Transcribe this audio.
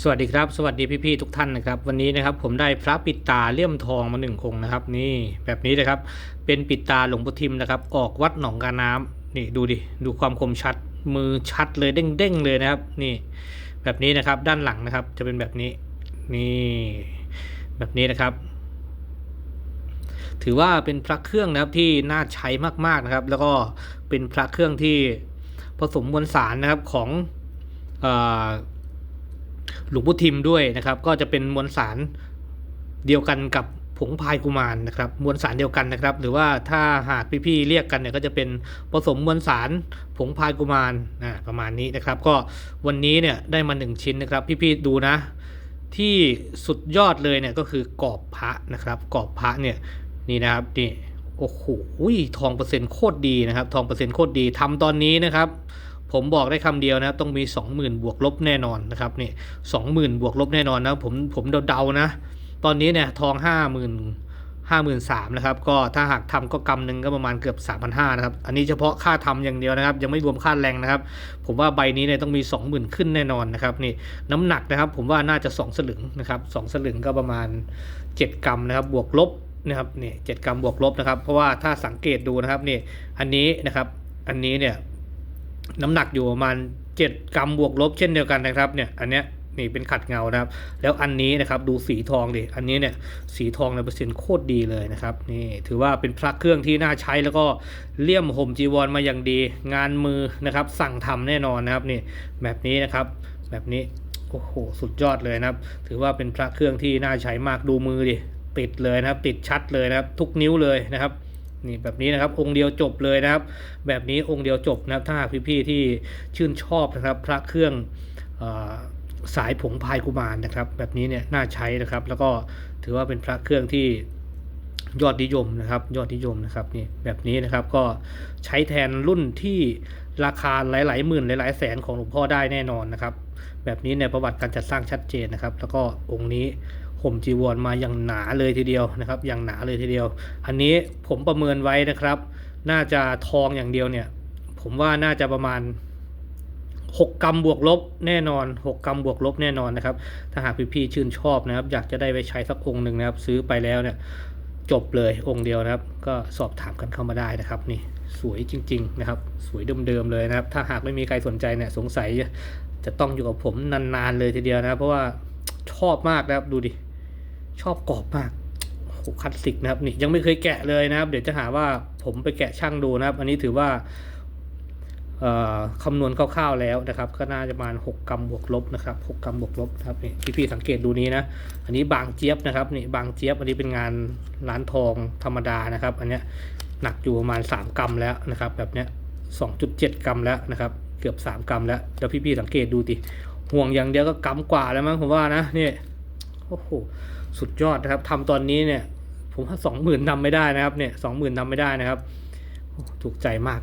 สวัสดีครับ สวัสดีพี่ๆทุกท่านนะครับ วันนี้นะครับผมได้พระปิดตาเลี่ยมทองมาหนึ่งองค์นะครับ นี่แบบนี้นะครับ เป็นปิดตาหลวงพ่อทิมนะครับ ออกวัดหนองกาน้ำนี่ดูดิดูความคมชัดมือชัดเลยเด้งๆเลยนะครับ นี่ แบบนี้นะครับด้านหลังนะครับ จะเป็นแบบนี้นี่แบบนี้นะครับ ถือว่าเป็นพระเครื่องนะครับที่น่าใช้มากๆนะครับ แล้วก็เป็นพระเครื่องที่ผสมมวลสารนะครับของ หลวงพ่อทิมด้วยนะครับ ก็จะเป็นมวลสารเดียวกันกับผงพายกุมารนะครับ มวลสารเดียวกันนะครับ หรือว่าถ้าหากพี่ๆเรียกกันเนี่ยก็จะเป็นผสมมวลสารผงพายกุมารอ่าประมาณนี้นะครับ ก็วันนี้เนี่ยได้มาหนึ่งชิ้นนะครับ พี่ๆดูนะ ที่สุดยอดเลยเนี่ยก็คือกรอบพระนะครับกรอบพระเนี่ยนี่นะครับนี่โอ้โหทองเปอร์เซ็นต์โคตรดีนะครับ ทองเปอร์เซ็นต์โคตรดีทำตอนนี้นะครับ ผมบอกได้คำเดียวนะครับต้องมี 20,000 บวกลบแน่นอนนะครับนี่20,000บวกลบแน่นอนนะผมผมเดาๆนะ ตอนนี้เนี่ยทอง 50,000 53,000นะครับก็ถ้าหากทำก็กำหนึ่งก็ประมาณเกือบ 3,500นะครับอันนี้เฉพาะค่าทำอย่างเดียวนะครับ ยังไม่รวมค่าแรงนะครับ ผมว่าใบนี้เนี่ยต้องมี 20,000 ขึ้นแน่นอนนะครับนี่น้ำหนักนะครับ ผมว่าน่าจะ 2 สลึงนะครับ2สลึงก็ประมาณ 7 กรัมนะครับบวกลบนะครับนี่เกรัมบวกลบนะครับเพราะว่าถ้าสังเกตดูนะครับนี่อันนี้นะครับอันนี้เนี่ย น้ำหนักอยู่ประมาณ 7 กรัมบวกลบเช่นเดียวกันนะครับเนี่ยอันเนี้ยนี่เป็นขัดเงานะครับ แล้วอันนี้นะครับดูสีทองดิอันนี้เนี่ยสีทองในเปอร์เซ็นต์โคตรดีเลยนะครับนี่ถือว่าเป็นพระเครื่องที่น่าใช้แล้วก็เลี่ยมห่มจีวรมาอย่างดี งานมือนะครับสั่งทำแน่นอนนะครับนี่แบบนี้นะครับแบบนี้โอ้โหสุดยอดเลยนะครับ ถือว่าเป็นพระเครื่องที่น่าใช้มากดูมือดิติดเลยนะครับ ติดชัดเลยนะครับ ทุกนิ้วเลยนะครับ นี่แบบนี้นะครับองค์เดียวจบเลยนะครับ แบบนี้องค์เดียวจบนะครับ ถ้าพี่ๆที่ชื่นชอบนะครับ พระเครื่องอสายผงพายกุมารนะครับ แบบนี้เนี่ยน่าใช้นะครับ แล้วก็ถือว่าเป็นพระเครื่องที่ยอดนิยมนะครับ ยอดนิยมนะครับนี่แบบนี้นะครับก็ใช้แทนรุ่นที่ราคาหลายๆหมื่นหลายๆแสนของหลวงพ่อได้แน่นอนนะครับ แบบนี้ในประวัติการจัดสร้างชัดเจนนะครับ แล้วก็องค์นี้ ห่มจีวรมาอย่างหนาเลยทีเดียวนะครับ อย่างหนาเลยทีเดียว อันนี้ผมประเมินไว้นะครับ น่าจะทองอย่างเดียวเนี่ย ผมว่าน่าจะประมาณ 6 กรัมบวกลบแน่นอน 6 กรัมบวกลบแน่นอนนะครับ ถ้าหากพี่ๆชื่นชอบนะครับ อยากจะได้ไปใช้สักองค์หนึ่งนะครับ ซื้อไปแล้วเนี่ยจบเลยองค์เดียวนะครับ ก็สอบถามกันเข้ามาได้นะครับนี่สวยจริง ๆ นะครับ สวยเดิมๆเลยนะครับ ถ้าหากไม่มีใครสนใจเนี่ยสงสัยจะต้องอยู่กับผมนานๆเลยทีเดียวนะ เพราะว่าชอบมากนะครับดูดิ ชอบกรอบมากโหคลาสสิกนะครับนี่ยังไม่เคยแกะเลยนะครับ เดี๋ยวจะหาว่าผมไปแกะช่างดูนะครับ อันนี้ถือว่าคำนวณคร่าวๆแล้วนะครับ ก็น่าจะประมาณ 6 กรัมบวกลบนะครับ6กรัมบวกลบนะครับนี่พี่ๆสังเกตดูนี้นะ อันนี้บางเจี๊ยบนะครับนี่บางเจี๊ยบอันนี้เป็นงานร้านทองธรรมดานะครับ อันเนี้ยหนักอยู่ประมาณ 3 กรัมแล้วนะครับ แบบเนี้ย2.7 กรัมแล้วนะครับ เกือบ 3 กรัมแล้วเดี๋ยวพี่ๆสังเกตดูดิห่วงอย่างเดียวก็กรัมกว่าแล้วมั้งผมว่านะนี่โอ้โห สุดยอดนะครับทำตอนนี้เนี่ย ผมว่าสองหมื่นนำไม่ได้นะครับ เนี่ยสองหมื่นนำไม่ได้นะครับ ถูกใจมาก